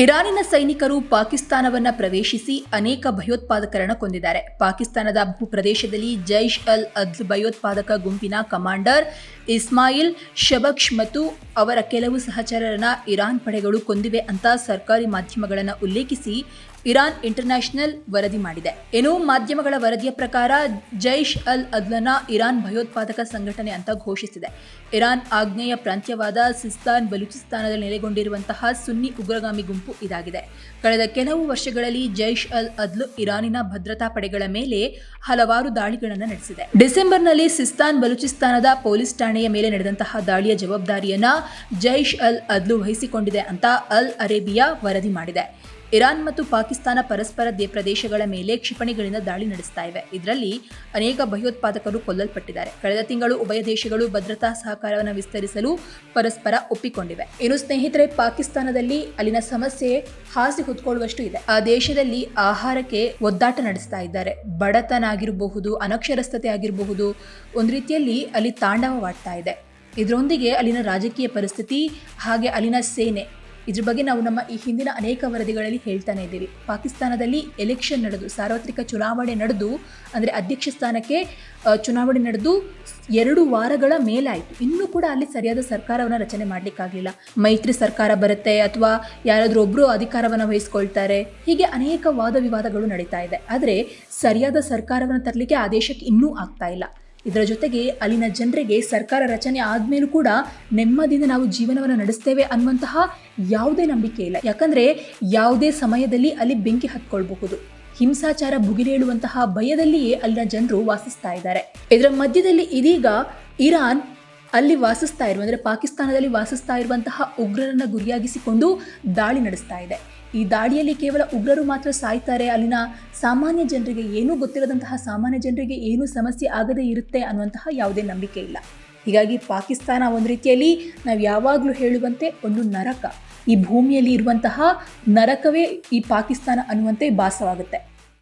ಇರಾನಿನ ಸೈನಿಕರು ಪಾಕಿಸ್ತಾನವನ್ನ ಪ್ರವೇಶಿಸಿ ಅನೇಕ ಭಯೋತ್ಪಾದಕರನ್ನು ಕೊಂದಿದ್ದಾರೆ. ಪಾಕಿಸ್ತಾನದ ಭೂಪ್ರದೇಶದಲ್ಲಿ ಜೈಷ್ ಅಲ್ ಅದ್ಲ್ ಭಯೋತ್ಪಾದಕ ಗುಂಪಿನ ಕಮಾಂಡರ್ ಇಸ್ಮಾಯಿಲ್ ಶಬಕ್ಷ್ ಮತ್ತು ಅವರ ಕೆಲವು ಸಹಚರರನ್ನ ಇರಾನ್ ಪಡೆಗಳು ಕೊಂದಿವೆ ಅಂತ ಸರ್ಕಾರಿ ಮಾಧ್ಯಮಗಳನ್ನು ಉಲ್ಲೇಖಿಸಿ ಇರಾನ್ ಇಂಟರ್ನ್ಯಾಷನಲ್ ವರದಿ ಮಾಡಿದೆ. ಏನೋ ಮಾಧ್ಯಮಗಳ ವರದಿಯ ಪ್ರಕಾರ ಜೈಷ್ ಅಲ್ ಅದ್ಲನ ಇರಾನ್ ಭಯೋತ್ಪಾದಕ ಸಂಘಟನೆ ಅಂತ ಘೋಷಿಸಿದೆ. ಇರಾನ್ ಆಗ್ನೇಯ ಪ್ರಾಂತ್ಯವಾದ ಸಿಸ್ತಾನ್ ಬಲೂಚಿಸ್ತಾನದಲ್ಲಿ ನೆಲೆಗೊಂಡಿರುವಂತಹ ಸುನ್ನಿ ಉಗ್ರಗಾಮಿ ಗುಂಪು ಇದಾಗಿದೆ. ಕಳೆದ ಕೆಲವು ವರ್ಷಗಳಲ್ಲಿ ಜೈಷ್ ಅಲ್ ಅದ್ಲು ಇರಾನಿನ ಭದ್ರತಾ ಪಡೆಗಳ ಮೇಲೆ ಹಲವಾರು ದಾಳಿಗಳನ್ನು ನಡೆಸಿದೆ. ಡಿಸೆಂಬರ್ನಲ್ಲಿ ಸಿಸ್ತಾನ್ ಬಲೂಚಿಸ್ತಾನದ ಪೊಲೀಸ್ ಠಾಣೆಯ ಮೇಲೆ ನಡೆದಂತಹ ದಾಳಿಯ ಜವಾಬ್ದಾರಿಯನ್ನ ಜೈಷ್ ಅಲ್ ಅದ್ಲು ವಹಿಸಿಕೊಂಡಿದೆ ಅಂತ ಅಲ್ ಅರೇಬಿಯಾ ವರದಿ ಮಾಡಿದೆ. ಇರಾನ್ ಮತ್ತು ಪಾಕಿಸ್ತಾನ ಪರಸ್ಪರ ಪ್ರದೇಶಗಳ ಮೇಲೆ ಕ್ಷಿಪಣಿಗಳಿಂದ ದಾಳಿ ನಡೆಸ್ತಾ ಇವೆ. ಇದರಲ್ಲಿ ಅನೇಕ ಭಯೋತ್ಪಾದಕರು ಕೊಲ್ಲಲ್ಪಟ್ಟಿದ್ದಾರೆ. ಕಳೆದ ತಿಂಗಳು ಉಭಯ ದೇಶಗಳು ಭದ್ರತಾ ಸಹಕಾರವನ್ನು ವಿಸ್ತರಿಸಲು ಪರಸ್ಪರ ಒಪ್ಪಿಕೊಂಡಿವೆ. ಇನ್ನು ಸ್ನೇಹಿತರೆ, ಪಾಕಿಸ್ತಾನದಲ್ಲಿ ಅಲ್ಲಿನ ಸಮಸ್ಯೆ ಹಾಸಿ ಹೊತ್ಕೊಳ್ಳುವಷ್ಟು ಇದೆ. ಆ ದೇಶದಲ್ಲಿ ಆಹಾರಕ್ಕೆ ಒದ್ದಾಟ ನಡೆಸ್ತಾ ಇದ್ದಾರೆ. ಬಡತನ ಆಗಿರಬಹುದು ಅನಕ್ಷರಸ್ಥತೆ ಆಗಿರಬಹುದು, ಒಂದು ರೀತಿಯಲ್ಲಿ ಅಲ್ಲಿ ತಾಂಡವವಾಡ್ತಾ ಇದೆ. ಇದರೊಂದಿಗೆ ಅಲ್ಲಿನ ರಾಜಕೀಯ ಪರಿಸ್ಥಿತಿ ಹಾಗೆ ಅಲ್ಲಿನ ಸೇನೆ ಇದ್ರ ಬಗ್ಗೆ ನಾವು ನಮ್ಮ ಈ ಹಿಂದಿನ ಅನೇಕ ವರದಿಗಳಲ್ಲಿ ಹೇಳ್ತಾನೆ ಇದ್ದೀವಿ. ಪಾಕಿಸ್ತಾನದಲ್ಲಿ ಎಲೆಕ್ಷನ್ ನಡೆದು, ಸಾರ್ವತ್ರಿಕ ಚುನಾವಣೆ ನಡೆದು, ಅಂದರೆ ಅಧ್ಯಕ್ಷ ಸ್ಥಾನಕ್ಕೆ ಚುನಾವಣೆ ನಡೆದು ಎರಡು ವಾರಗಳ ಮೇಲಾಯಿತು. ಇನ್ನೂ ಕೂಡ ಅಲ್ಲಿ ಸರಿಯಾದ ಸರ್ಕಾರವನ್ನು ರಚನೆ ಮಾಡಲಿಕ್ಕಾಗಲಿಲ್ಲ. ಮೈತ್ರಿ ಸರ್ಕಾರ ಬರುತ್ತೆ ಅಥವಾ ಯಾರಾದರೂ ಒಬ್ಬರು ಅಧಿಕಾರವನ್ನು ವಹಿಸ್ಕೊಳ್ತಾರೆ. ಹೀಗೆ ಅನೇಕ ವಾದ ವಿವಾದಗಳು ನಡೀತಾ ಇದೆ. ಆದರೆ ಸರಿಯಾದ ಸರ್ಕಾರವನ್ನು ತರಲಿಕ್ಕೆ ಆ ದೇಶಕ್ಕೆ ಇನ್ನೂ ಆಗ್ತಾ ಇಲ್ಲ. ಇದರ ಜೊತೆಗೆ ಅಲ್ಲಿನ ಜನರಿಗೆ ಸರ್ಕಾರ ರಚನೆ ಆದ್ಮೇಲೂ ಕೂಡ ನೆಮ್ಮದಿಯಿಂದ ನಾವು ಜೀವನವನ್ನು ನಡೆಸ್ತೇವೆ ಅನ್ನುವಂತಹ ಯಾವುದೇ ನಂಬಿಕೆ ಇಲ್ಲ. ಯಾಕಂದ್ರೆ ಯಾವುದೇ ಸಮಯದಲ್ಲಿ ಅಲ್ಲಿ ಬೆಂಕಿ ಹತ್ಕೊಳ್ಬಹುದು. ಹಿಂಸಾಚಾರ ಭುಗಿಲೇಳುವಂತಹ ಭಯದಲ್ಲಿಯೇ ಅಲ್ಲಿನ ಜನರು ವಾಸಿಸ್ತಾ ಇದ್ದಾರೆ. ಇದರ ಮಧ್ಯದಲ್ಲಿ ಇದೀಗ ಇರಾನ್ ಅಲ್ಲಿ ವಾಸಿಸ್ತಾ ಇರುವ, ಅಂದರೆ ಪಾಕಿಸ್ತಾನದಲ್ಲಿ ವಾಸಿಸ್ತಾ ಇರುವಂತಹ ಉಗ್ರರನ್ನು ಗುರಿಯಾಗಿಸಿಕೊಂಡು ದಾಳಿ ನಡೆಸ್ತಾ ಇದೆ. ಈ ದಾಳಿಯಲ್ಲಿ ಕೇವಲ ಉಗ್ರರು ಮಾತ್ರ ಸಾಯ್ತಾರೆ, ಅಲ್ಲಿನ ಸಾಮಾನ್ಯ ಜನರಿಗೆ ಏನೂ ಗೊತ್ತಿರದಂತಹ ಸಾಮಾನ್ಯ ಜನರಿಗೆ ಏನೂ ಸಮಸ್ಯೆ ಆಗದೇ ಇರುತ್ತೆ ಅನ್ನುವಂತಹ ಯಾವುದೇ ನಂಬಿಕೆ ಇಲ್ಲ. ಹೀಗಾಗಿ ಪಾಕಿಸ್ತಾನ ಒಂದು ರೀತಿಯಲ್ಲಿ ನಾವು ಯಾವಾಗಲೂ ಹೇಳುವಂತೆ ಒಂದು ನರಕ. ಈ ಭೂಮಿಯಲ್ಲಿ ಇರುವಂತಹ ನರಕವೇ ಈ ಪಾಕಿಸ್ತಾನ ಅನ್ನುವಂತೆ ಭಾಸವಾಗುತ್ತೆ.